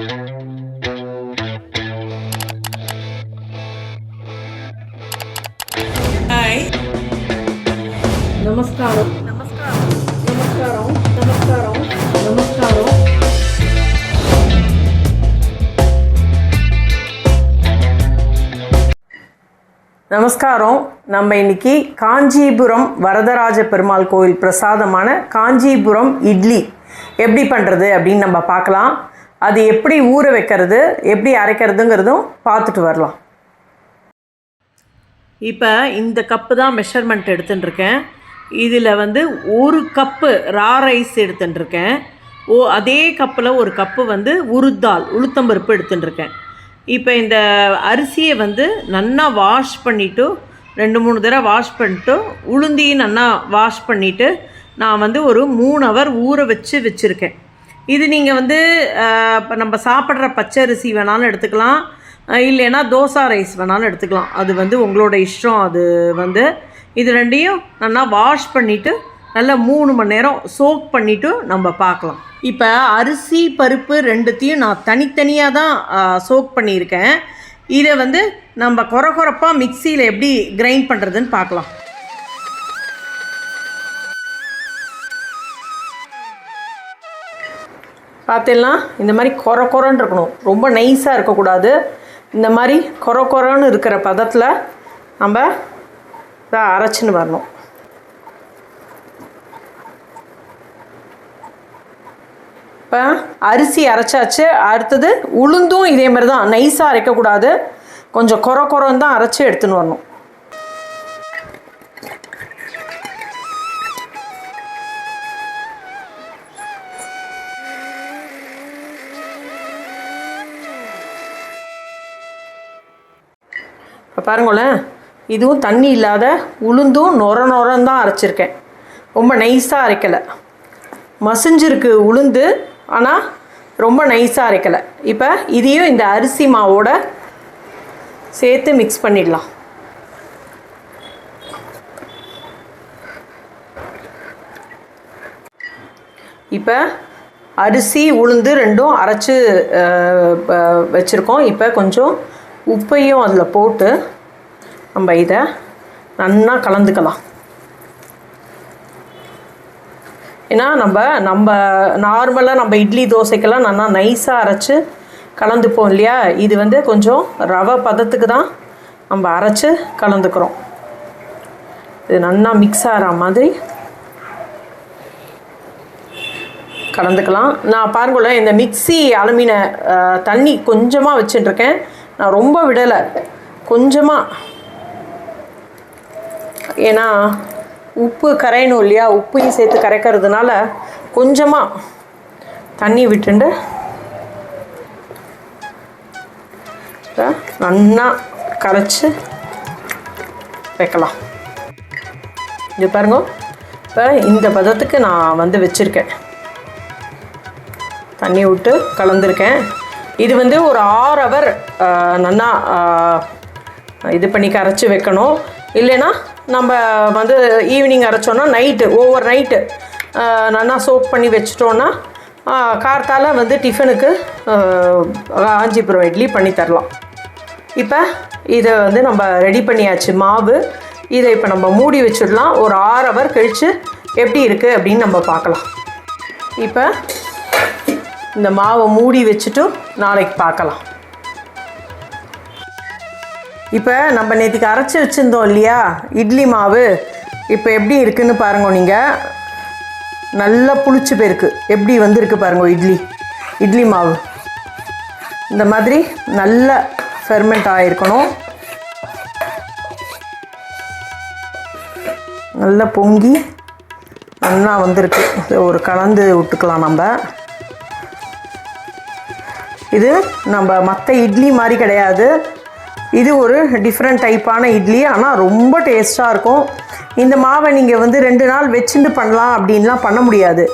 Hi நமஸ்காரம் நமஸ்காரம் நமஸ்காரம் நமஸ்காரம் நமஸ்காரம் நமஸ்காரம் நம்ம இன்னைக்கு காஞ்சிபுரம் வரதராஜ பெருமாள் கோயில் பிரசாதமான காஞ்சிபுரம் இட்லி எப்படி பண்ணுறது அப்படின்னு நம்ம பார்க்கலாம் அது எப்படி ஊற வைக்கிறது எப்படி அரைக்கிறதுங்கிறதும் பார்த்துட்டு வரலாம். இப்போ இந்த கப்பு தான் மெஷர்மெண்ட் எடுத்துட்டுருக்கேன். இதில் வந்து ஒரு கப்பு ரா ரைஸ் எடுத்துட்டுருக்கேன். ஓ அதே கப்பில் ஒரு கப்பு வந்து உருத்தால் உளுத்தம்பருப்பு எடுத்துட்டுருக்கேன். இப்போ இந்த அரிசியை வந்து நல்லா வாஷ் பண்ணிவிட்டு ரெண்டு மூணு தடவை வாஷ் பண்ணிட்டு உளுந்தியும் நல்லா வாஷ் பண்ணிவிட்டு நான் வந்து ஒரு மூணு ஹவர் ஊற வச்சு வச்சுருக்கேன். இது நீங்கள் வந்து இப்போ நம்ம சாப்பிட்ற பச்சரிசி வேணாலும் எடுத்துக்கலாம். இல்லைன்னா தோசா ரைஸ் வேணாலும் எடுத்துக்கலாம். அது வந்து உங்களோட இஷ்டம். அது வந்து இது ரெண்டையும் நல்லா வாஷ் பண்ணிவிட்டு நல்லா மூணு மணி நேரம் சோக் பண்ணிவிட்டு நம்ம பார்க்கலாம். இப்போ அரிசி பருப்பு ரெண்டுத்தையும் நான் தனித்தனியாக தான் சோக் பண்ணியிருக்கேன். இதை வந்து நம்ம கொர கொரப்பாக மிக்சியில் எப்படி கிரைண்ட் பண்ணுறதுன்னு பார்க்கலாம். பார்த்தீங்கன்னா இந்த மாதிரி கொர கொரன்னு இருக்கணும். ரொம்ப நைஸாக இருக்கக்கூடாது. இந்த மாதிரி கொர கொரன்னு இருக்கிற பதத்தில் நம்ம இதை அரைச்சின்னு வரணும். இப்போ அரிசி அரைச்சாச்சு. அடுத்தது உளுந்தும் இதே மாதிரி தான். நைஸாக அரைக்கக்கூடாது. கொஞ்சம் கொர கொரன்னு தான் அரைச்சி எடுத்துன்னு வரணும். பாருங்களேன். இதுவும் தண்ணி இல்லாத உளுந்தும் நொர நொரம் தான் அரைச்சிருக்கேன். ரொம்ப நைஸாக அரைக்கலை. மசிஞ்சிருக்கு உளுந்து ஆனால் ரொம்ப நைஸாக அரைக்கலை. இப்போ இதையும் இந்த அரிசி மாவோட சேர்த்து மிக்ஸ் பண்ணிடலாம். இப்போ அரிசி உளுந்து ரெண்டும் அரைச்சி வச்சுருக்கோம். இப்போ கொஞ்சம் உப்பையும் அதில் போட்டு நம்ம இதை நன்னா கலந்துக்கலாம். ஏன்னா நம்ம நம்ம நார்மலாக நம்ம இட்லி தோசைக்கெல்லாம் நல்லா நைஸாக அரைச்சி கலந்துப்போம் இல்லையா? இது வந்து கொஞ்சம் ரவை பதத்துக்கு தான் நம்ம அரைச்சி கலந்துக்கிறோம். இது நல்லா மிக்ஸ் ஆகிற மாதிரி கலந்துக்கலாம். நான் பாருங்களேன் இந்த மிக்ஸி அலுமின தண்ணி கொஞ்சமாக வச்சுட்டுருக்கேன். நான் ரொம்ப விடலை. கொஞ்சமாக ஏன்னா உப்பு கரையணும் இல்லையா? உப்பையும் சேர்த்து கரைக்கிறதுனால கொஞ்சமாக தண்ணி விட்டுண்டு நல்லா கரைச்சி வைக்கலாம். இது பாருங்க. இப்போ இந்த பதத்துக்கு நான் வந்து வச்சுருக்கேன். தண்ணி விட்டு கலந்துருக்கேன். இது வந்து ஒரு ஆறு ஹவர் நல்லா இது பண்ணி கரைச்சி வைக்கணும். இல்லைன்னா நம்ம வந்து ஈவினிங் அரைச்சோன்னா நைட்டு ஓவர் நைட்டு நல்லா சோப் பண்ணி வச்சிட்டோன்னா கார்த்தால் வந்து டிஃபனுக்கு காஞ்சிபுரம் இட்லி பண்ணி தரலாம். இப்போ இதை வந்து நம்ம ரெடி பண்ணியாச்சு. மாவு இதை இப்போ நம்ம மூடி வச்சிடலாம். ஒரு ஆறு ஹவர் கழித்து எப்படி இருக்குது அப்படின்னு நம்ம பார்க்கலாம். இப்போ இந்த மாவை மூடி வச்சுட்டு நாளைக்கு பார்க்கலாம். இப்போ நம்ம நேற்றுக்கு அரைச்சி வச்சுருந்தோம் இல்லையா? இட்லி மாவு. இப்போ எப்படி இருக்குதுன்னு பாருங்க நீங்கள் நல்லா புளிச்சு போயிருக்கு. எப்படி வந்திருக்கு பாருங்க இட்லி. இட்லி மாவு. இந்த மாதிரி நல்ல ஃபெர்மெண்ட் ஆகிருக்கணும் நல்லா பொங்கி நல்லா வந்திருக்கு. ஒரு கலந்து விட்டுக்கலாம் நம்ம. இது நம்ம மற்ற இட்லி மாதிரி கிடையாது. இது ஒரு டிஃப்ரெண்ட் டைப்பான இட்லி ஆனால் ரொம்ப டேஸ்ட்டாக இருக்கும். இந்த மாவை நீங்கள் வந்து ரெண்டு நாள் வச்சுட்டு பண்ணலாம் அப்படின்லாம் பண்ண முடியாது.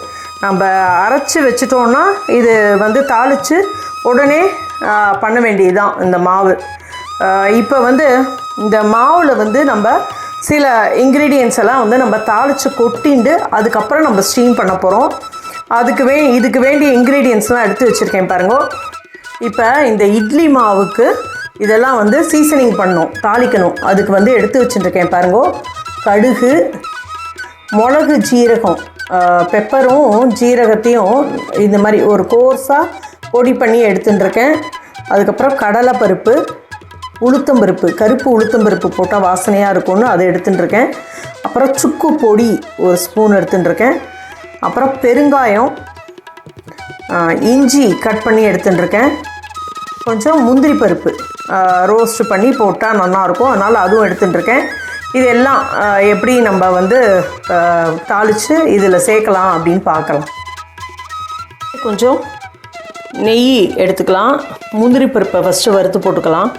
நம்ம அரைச்சி வச்சிட்டோன்னா இது வந்து தாளித்து உடனே பண்ண வேண்டியதுதான் இந்த மாவு. இப்போ வந்து இந்த மாவில் வந்து நம்ம சில இன்க்ரீடியன்ஸ் எல்லாம் வந்து நம்ம தாளித்து கொட்டிண்டு அதுக்கப்புறம் நம்ம ஸ்டீம் பண்ண போகிறோம் அதுக்கு வே இதுக்கு வேண்டிய இன்க்ரீடியன்ஸ்லாம் எடுத்து வச்சுருக்கேன் பாருங்க. இப்போ இந்த இட்லி மாவுக்கு இதெல்லாம் வந்து சீசனிங் பண்ணணும் தாளிக்கணும். அதுக்கு வந்து எடுத்து வச்சுட்டுருக்கேன் பாருங்கோ. கடுகு மிளகு ஜீரகம் பெப்பரும் ஜீரகத்தையும் இந்த மாதிரி ஒரு கோர்ஸாக பொடி பண்ணி எடுத்துட்டுருக்கேன். அதுக்கப்புறம் கடலைப்பருப்பு உளுத்தம்பருப்பு கருப்பு உளுத்தம்பருப்பு போட்டால் வாசனையாக இருக்கும்னு அதை எடுத்துட்டுருக்கேன். அப்புறம் சுக்கு பொடி ஒரு ஸ்பூன் எடுத்துட்டுருக்கேன். அப்புறம் பெருங்காயம் இஞ்சி கட் பண்ணி எடுத்துட்டுருக்கேன். கொஞ்சம் முந்திரி பருப்பு. ரோஸ்ட் பண்ணி போட்டால் நல்லாயிருக்கும். அதனால் அதுவும் எடுத்துட்டுருக்கேன். இதெல்லாம் எப்படி நம்ம வந்து தாளித்து இதில் சேர்க்கலாம் அப்படின்னு பார்க்கலாம். கொஞ்சம் நெய் எடுத்துக்கலாம். முந்திரி பருப்பை ஃபஸ்ட்டு வறுத்து போட்டுக்கலாம்.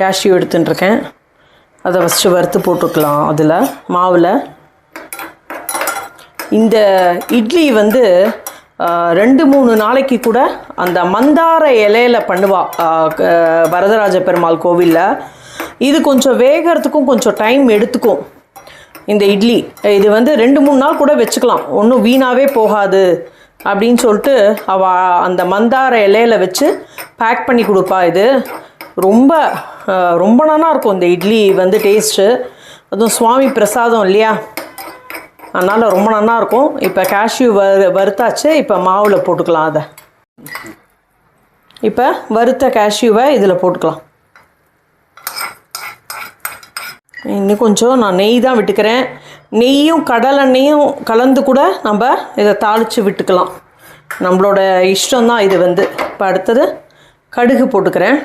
கேஷ்யூ எடுத்துட்டுருக்கேன். அதை ஃபஸ்ட்டு வறுத்து போட்டுக்கலாம். அதில் மாவில். இந்த இட்லி வந்து ரெண்டு மூணு நாளைக்கு கூட அந்த மந்தார இலையில பண்ணுவா வரதராஜ பெருமாள் கோவிலில். இது கொஞ்சம் வேகிறதுக்கும் கொஞ்சம் டைம் எடுத்துக்கும். இந்த இட்லி இது வந்து ரெண்டு மூணு நாள் கூட வச்சுக்கலாம். ஒன்றும் வீணாகவே போகாது அப்படின்னு சொல்லிட்டு அவ அந்த மந்தார இலையில வச்சு பேக் பண்ணி கொடுப்பா இது. ரொம்ப ரொம்ப நல்லா இருக்கும் இந்த இட்லி வந்து டேஸ்ட்டு அதுவும் சுவாமி பிரசாதம் இல்லையா? அதனால் ரொம்ப நல்லா இருக்கும் இப்போ கேஷ்யூ வறு வறுத்தாச்சு. இப்போ மாவில் போட்டுக்கலாம் அதை. இப்போ வறுத்த கேஷ்யூவை இதில் போட்டுக்கலாம். இன்னும் கொஞ்சம் நான் நெய் தான் விட்டுக்கிறேன். நெய்யும் கடலெண்ணெயும் கலந்து கூட நம்ம இதை தாளித்து விட்டுக்கலாம். நம்மளோட இஷ்டம்தான் இது வந்து. இப்போ அடுத்தது கடுகு போட்டுக்கிறேன்.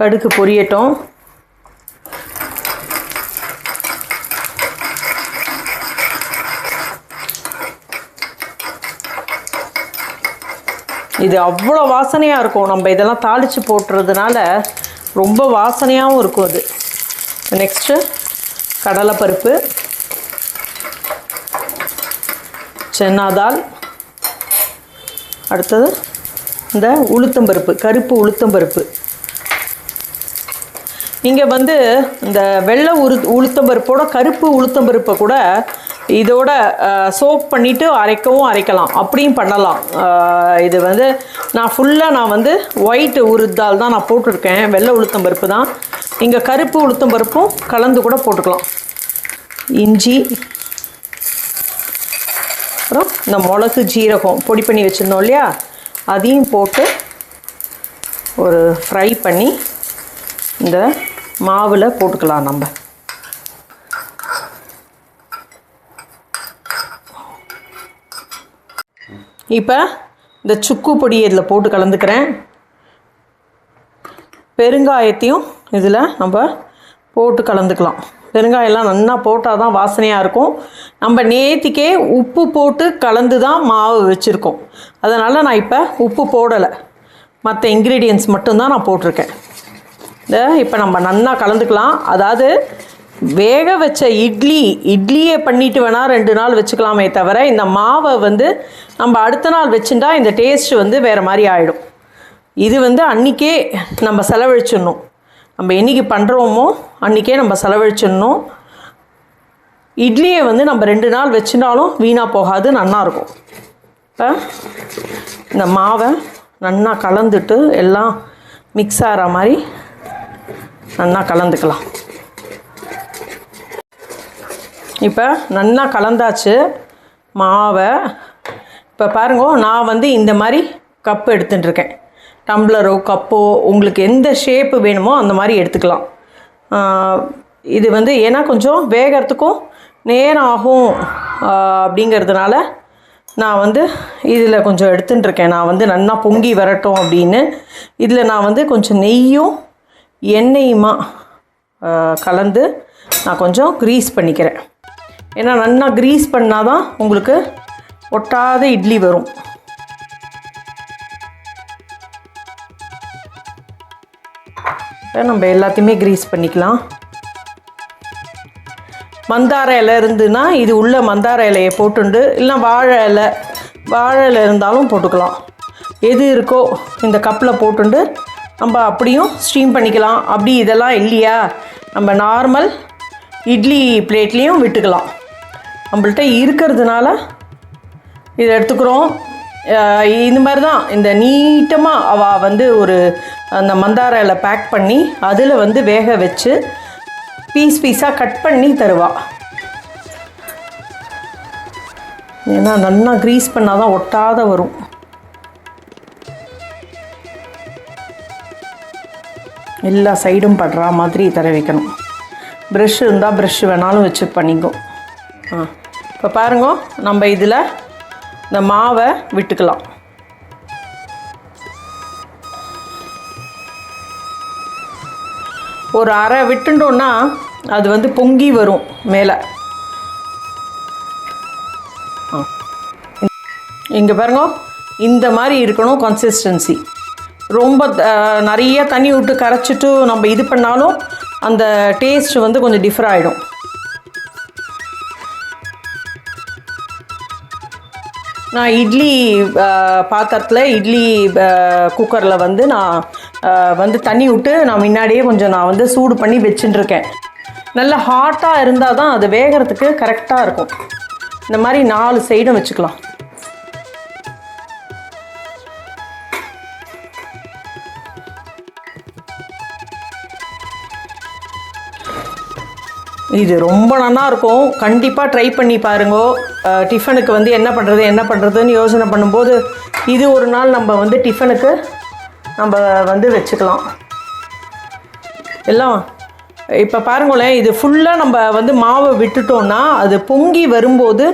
கடுகு பொரியட்டும். இது அவ்வளோ வாசனையாக இருக்கும். நம்ம இதெல்லாம் தாளித்து போட்டுறதுனால ரொம்ப வாசனையாகவும் இருக்கும் அது. நெக்ஸ்ட்டு கடலைப்பருப்பு சென்னாதால் அடுத்தது இந்த உளுத்தம்பருப்பு கருப்பு உளுத்தம்பருப்பு. நீங்கள் வந்து இந்த வெள்ளை உரு உளுத்தம்பருப்போட கருப்பு உளுத்தம்பருப்பை கூட இதோட சோப் பண்ணிவிட்டு அரைக்கவும் அரைக்கலாம். அப்படியும் பண்ணலாம். இது வந்து நான் ஃபுல்லாக நான் வந்து ஒயிட் உருத்தால் தான் நான் போட்டிருக்கேன். வெள்ளை உளுத்தம் பருப்பு தான். இங்கே கருப்பு உளுத்தம் பருப்பும் கலந்து கூட போட்டுக்கலாம். இஞ்சி அப்புறம் இந்த மிளகு ஜீரகம் பொடி பண்ணி வச்சுருந்தோம் இல்லையா? அதையும் போட்டு ஒரு ஃப்ரை பண்ணி இந்த மாவில் போட்டுக்கலாம் நம்ம. இப்போ இந்த சுக்கு பொடியை இதில் போட்டு கலந்துக்கிறேன். பெருங்காயத்தையும் இதில் நம்ம போட்டு கலந்துக்கலாம். பெருங்காயம்லாம் நல்லா போட்டால் தான் வாசனையாக இருக்கும். நம்ம நேத்திக்கே உப்பு போட்டு கலந்து தான் மாவு வச்சுருக்கோம். அதனால் நான் இப்போ உப்பு போடலை. மற்ற இன்க்ரீடியன்ஸ் மட்டும்தான் நான் போட்டிருக்கேன். இதை இப்போ நம்ம நல்லா கலந்துக்கலாம். அதாவது வேக வச்ச இட்லி இட்லியே பண்ணிட்டு வேணால் ரெண்டு நாள் வச்சுக்கலாமே தவிர இந்த மாவை வந்து நம்ம அடுத்த நாள் வச்சுட்டா இந்த டேஸ்ட் வந்து வேறு மாதிரி ஆகிடும் இது வந்து அன்றைக்கே நம்ம செலவழிச்சிடணும். நம்ம என்னைக்கு பண்ணுறோமோ அன்றைக்கே நம்ம செலவழிச்சிடணும். இட்லியை வந்து நம்ம ரெண்டு நாள் வச்சுட்டாலும் வீணாக போகாது நல்லாயிருக்கும் இப்போ இந்த மாவை நல்லா கலந்துட்டு எல்லாம் மிக்ஸ் ஆகிற மாதிரி நல்லா கலந்துக்கலாம். இப்போ நல்லா கலந்தாச்சு மாவை. இப்போ பாருங்க நான் வந்து இந்த மாதிரி கப் எடுத்துட்டுருக்கேன். டம்ளரோ கப்போ உங்களுக்கு எந்த ஷேப்பு வேணுமோ அந்த மாதிரி எடுத்துக்கலாம். இது வந்து ஏன்னா கொஞ்சம் வேகிறதுக்கும் நேரம் ஆகும் அப்படிங்கிறதுனால நான் வந்து இதில் கொஞ்சம் எடுத்துட்டுருக்கேன். நான் வந்து நல்லா பொங்கி வரட்டும் அப்படின்னு. இதில் நான் வந்து கொஞ்சம் நெய்யும் எண்ணெயுமா கலந்து நான் கொஞ்சம் க்ரீஸ் பண்ணிக்கிறேன். ஏன்னா நல்லா க்ரீஸ் பண்ணால் தான் உங்களுக்கு ஒட்டாத இட்லி வரும். நம்ம எல்லாத்தையுமே க்ரீஸ் பண்ணிக்கலாம். மந்தார இலை இருந்துன்னா இது உள்ள மந்தார இலையை போட்டுண்டு இல்லை வாழை இலை வாழை இலை இருந்தாலும் போட்டுக்கலாம். எது இருக்கோ இந்த கப்பில் போட்டுண்டு நம்ம அப்படியும் ஸ்டீம் பண்ணிக்கலாம். அப்படி இதெல்லாம் இல்லையா? நம்ம நார்மல் இட்லி பிளேட்லேயும் விட்டுக்கலாம். நம்மள்ட்ட இருக்கிறதுனால இதை எடுத்துக்கிறோம். இந்த மாதிரி தான் இந்த நீட்டமாக அவள் வந்து ஒரு அந்த மந்தாரையில் பேக் பண்ணி அதில் வந்து வேக வச்சு பீஸ் பீஸாக கட் பண்ணி தருவா. ஏன்னா நல்லா க்ரீஸ் பண்ணால் தான் ஒட்டாத வரும். எல்லா சைடும் படுற மாதிரி தர வைக்கணும். ப்ரெஷ் இருந்தால் ப்ரெஷ் வேணாலும் வச்சு பண்ணிக்கோ. ஆ இப்போ பாருங்க நம்ம இதில் இந்த மாவை விட்டுக்கலாம். ஒரு அரை விட்டுட்டோன்னா அது வந்து பொங்கி வரும் மேலே. இங்கே பாருங்க இந்த மாதிரி இருக்கணும் கன்சிஸ்டன்சி ரொம்ப அஹ், நிறைய தண்ணி விட்டு கரைச்சிட்டு நம்ம இது பண்ணாலும் அந்த டேஸ்ட் வந்து கொஞ்சம் டிஃபர் ஆகிடும் நான் இட்லி பாத்திரத்தில் இட்லி குக்கரில் வந்து நான் வந்து தண்ணி விட்டு நான் முன்னாடியே கொஞ்சம் நான் வந்து சூடு பண்ணி வச்சுட்டுருக்கேன். நல்ல ஹாட்டாக இருந்தால் தான் அது வேகிறதுக்கு கரெக்டாக இருக்கும். இந்த மாதிரி நாலு சைடும் வச்சுக்கலாம். இது ரொம்ப நல்லா இருக்கும். கண்டிப்பாக ட்ரை பண்ணி பாருங்கோ. டிஃபனுக்கு வந்து என்ன பண்ணுறது என்ன பண்ணுறதுன்னு யோசனை பண்ணும்போது இது ஒரு நாள் நம்ம வந்து டிஃபனுக்கு நம்ம வந்து வச்சுக்கலாம். எல்லாம் இப்போ பாருங்களேன் இது ஃபுல்லாக நம்ம வந்து மாவை விட்டுட்டோம்னா அது பொங்கி வரும்போது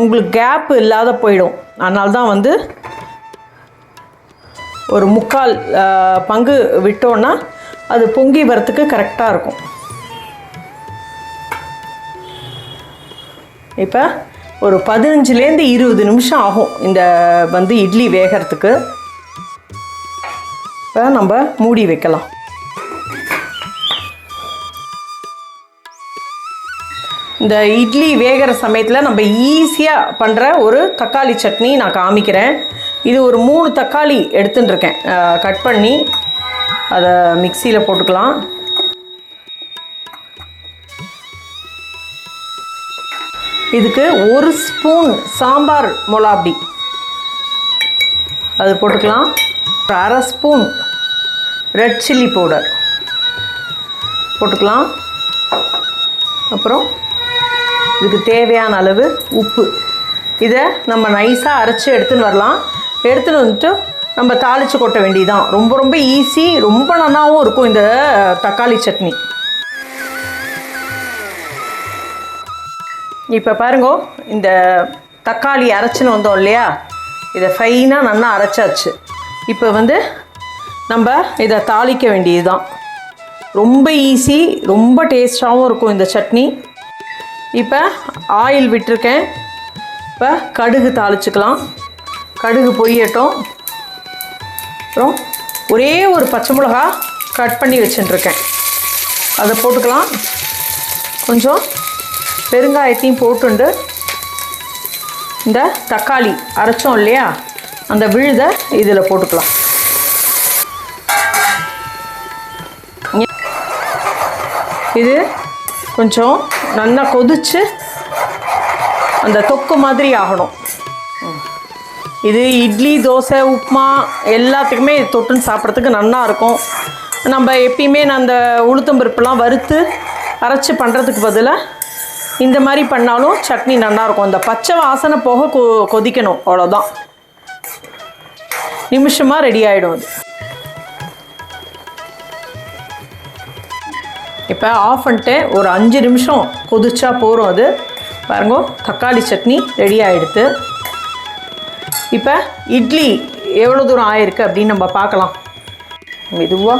உங்களுக்கு கேப் இல்லாத போயிடும். அதனால தான் வந்து ஒரு முக்கால் பங்கு விட்டோன்னா அது பொங்கி வரத்துக்கு கரெக்டாக இருக்கும். இப்போ ஒரு பதினஞ்சுலேருந்து இருபது நிமிஷம் ஆகும் இந்த வந்து இட்லி வேகிறதுக்கு. இப்போ நம்ம மூடி வைக்கலாம். இந்த இட்லி வேகிற சமயத்தில் நம்ம ஈஸியாக பண்ணுற ஒரு தக்காளி சட்னி நான் காமிக்கிறேன். இது ஒரு மூணு தக்காளி எடுத்துன்னு இருக்கேன் கட் பண்ணி அதை மிக்சியில் போட்டுக்கலாம். இதுக்கு ஒரு ஸ்பூன் சாம்பார் மொளாப்டி அது போட்டுக்கலாம். அரை ஸ்பூன் ரெட் சில்லி பவுடர் போட்டுக்கலாம். அப்புறம் இதுக்கு தேவையான அளவு உப்பு. இதை நம்ம நைஸாக அரைச்சி எடுத்துன்னு வரலாம். எடுத்துன்னு வந்துட்டு நம்ம தாளித்து கொட்ட வேண்டியதுதான். ரொம்ப ரொம்ப ஈஸி ரொம்ப நல்லாவும் இருக்கும் இந்த தக்காளி சட்னி. இப்போ பாருங்க இந்த தக்காளி அரைச்சின்னு வந்தோம் இல்லையா? இதை ஃபைனாக நல்லா அரைச்சாச்சு. இப்போ வந்து நம்ம இதை தாளிக்க வேண்டியதுதான். ரொம்ப ஈஸி ரொம்ப டேஸ்டாகவும் இருக்கும் இந்த சட்னி. இப்போ ஆயில் விட்டிருக்கேன். இப்போ கடுகு தாளிச்சுக்கலாம். கடுகு பொரியட்டும். அப்புறம் ஒரே ஒரு பச்சை மிளகா கட் பண்ணி வச்சுட்டுருக்கேன். அதை போட்டுக்கலாம். கொஞ்சம் பெருங்காயத்தையும் போட்டுண்டு இந்த தக்காளி அரைச்சோம் இல்லையா? அந்த விழுதை இதில் போட்டுக்கலாம். இது கொஞ்சம் நல்லா கொதிச்சு அந்த தொக்கு மாதிரி ஆகணும். இது இட்லி தோசை உப்புமா எல்லாத்துக்குமே இது தொட்டுன்னு சாப்பிட்றதுக்கு நல்லா இருக்கும். நம்ம எப்பயுமே நான் அந்த உளுத்தம்பருப்புலாம் வறுத்து அரைச்சி பண்ணுறதுக்கு பதிலாக இந்த மாதிரி பண்ணாலும் சட்னி நல்லாயிருக்கும். இந்த பச்சை வாசனை போக கொ கொதிக்கணும். அவ்வளோதான் நிமிஷமாக ரெடி ஆகிடும் அது. இப்போ ஆஃப் பண்ணிட்டு ஒரு அஞ்சு நிமிஷம் கொதிச்சா போகிறோம் அது. பாருங்க தக்காளி சட்னி ரெடி ஆகிடுது இப்போ இட்லி எவ்வளோ தூரம் ஆயிருக்கு அப்படின்னு நம்ம பார்க்கலாம். மெதுவாக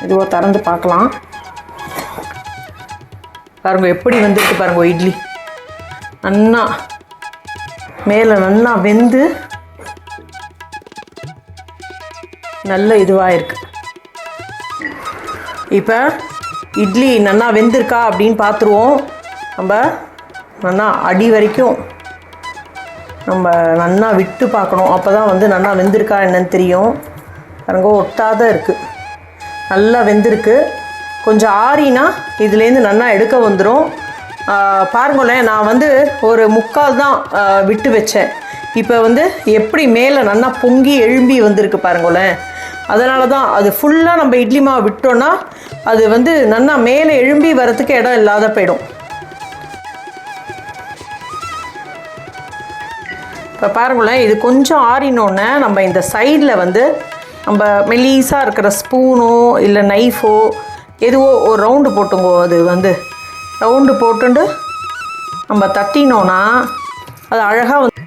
மெதுவாக திறந்து பார்க்கலாம். பாருங்க எப்படி வந்துருக்கு பாருங்க இட்லி. நன்னா மேலே நல்லா வெந்து நல்ல இதுவாக இருக்கு இப்போ இட்லி நல்லா வெந்திருக்கா அப்படின்னு பார்த்துருவோம் நம்ம நல்லா அடி வரைக்கும் நம்ம நல்லா விட்டு பார்க்கணும். அப்போ தான் வந்து நல்லா வெந்திருக்கா என்னன்னு தெரியும். பாருங்க ஒட்டாத இருக்குது நல்லா வெந்திருக்கு. கொஞ்சம் ஆறினா இதுலேருந்து நல்லா எடுக்க வந்துடும் பாருங்களேன் நான் வந்து ஒரு முக்கால் தான் விட்டு வச்சேன். இப்போ வந்து எப்படி மேலே நல்லா பொங்கி எழும்பி வந்திருக்கு பாருங்களேன். அதனால தான் அது ஃபுல்லாக நம்ம இட்லி மாவு விட்டோன்னா அது வந்து நல்லா மேலே எழும்பி வரத்துக்கு இடம் இல்லாத போயிடும். இப்போ பாருங்களேன் இது கொஞ்சம் ஆறினோன்னே நம்ம இந்த சைடில் வந்து நம்ம மெலீஸாக இருக்கிற ஸ்பூனோ இல்லை நைஃபோ எதுவோ ஒரு ரவுண்டு போட்டுங்கோ அது வந்து. ரவுண்டு போட்டுண்டு நம்ம தட்டினோன்னா அது அழகாக வந்து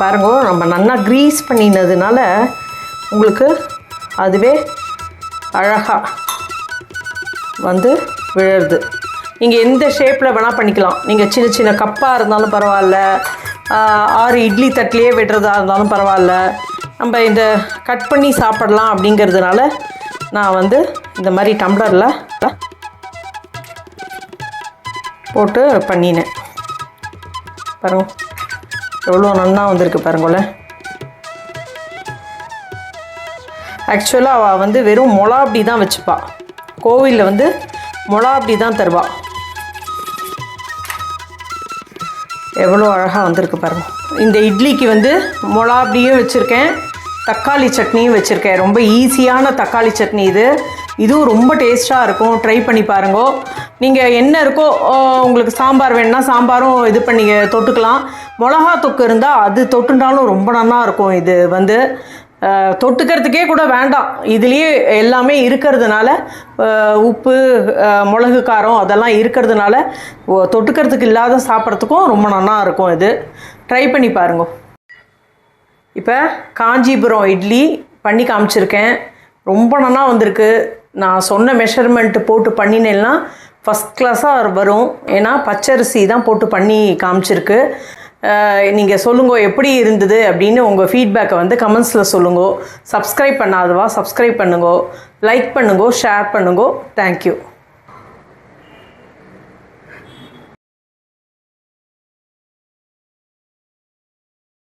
பாருங்க நம்ம நல்லா க்ரீஸ் பண்ணினதுனால உங்களுக்கு அதுவே அழகாக வந்து விழருது. நீங்கள் எந்த ஷேப்பில் வேணால் பண்ணிக்கலாம். நீங்கள் சின்ன சின்ன கப்பாக இருந்தாலும் பரவாயில்ல. ஆறு இட்லி தட்டிலேயே விடுறதா இருந்தாலும் பரவாயில்ல. நம்ம இந்த கட் பண்ணி சாப்பிடலாம் அப்படிங்கிறதுனால நான் வந்து இந்த மாதிரி டம்ளரில் போட்டு பண்ணினேன். பாருங்க எவ்வளோ நல்லா வந்திருக்கு பாருங்களேன் ஆக்சுவலாக அவள் வந்து வெறும் மொளாப்படி தான் வச்சுப்பா. கோவிலில் வந்து மொளாப்படி தான் தருவா. எவ்வளோ அழகாக வந்திருக்கு பாருங்க. இந்த இட்லிக்கு வந்து மொளாப்படியும் வச்சுருக்கேன். தக்காளி சட்னியும் வச்சுருக்கேன். ரொம்ப ஈஸியான தக்காளி சட்னி இது. இதுவும் ரொம்ப டேஸ்ட்டாக இருக்கும். ட்ரை பண்ணி பாருங்க. நீங்கள் என்ன இருக்கோ உங்களுக்கு சாம்பார் வேணும்னா சாம்பாரும் இது பண்ணி தொட்டுக்கலாம். மிளகா தொக்கு இருந்தால் அது தொட்டுனாலும் ரொம்ப நல்லா இருக்கும் இது வந்து. தொட்டுக்கிறதுக்கே கூட வேண்டாம். இதுலேயே எல்லாமே இருக்கிறதுனால உப்பு மிளகு காரம் அதெல்லாம் இருக்கிறதுனால ஓ- தொட்டுக்கிறதுக்கு இல்லாத சாப்பிட்றதுக்கும் ரொம்ப நல்லா இருக்கும் இது. ட்ரை பண்ணி பாருங்கள் இப்போ காஞ்சிபுரம் இட்லி பண்ணி காமிச்சிருக்கேன். ரொம்ப நல்லா வந்திருக்கு. நான் சொன்ன மெஷர்மெண்ட்டு போட்டு பண்ணினேன்னா ஃபஸ்ட் கிளாஸாக வரும். ஏன்னா பச்சரிசி தான் போட்டு பண்ணி காமிச்சிருக்கு. நீங்கள் சொல்லுங்க எப்படி இருந்தது அப்படின்னு உங்கள் ஃபீட்பேக்கை வந்து கமெண்ட்ஸில் சொல்லுங்க. சப்ஸ்கிரைப் பண்ணாதவா சப்ஸ்கிரைப் பண்ணுங்க. லைக் பண்ணுங்க ஷேர் பண்ணுங்க. Thank you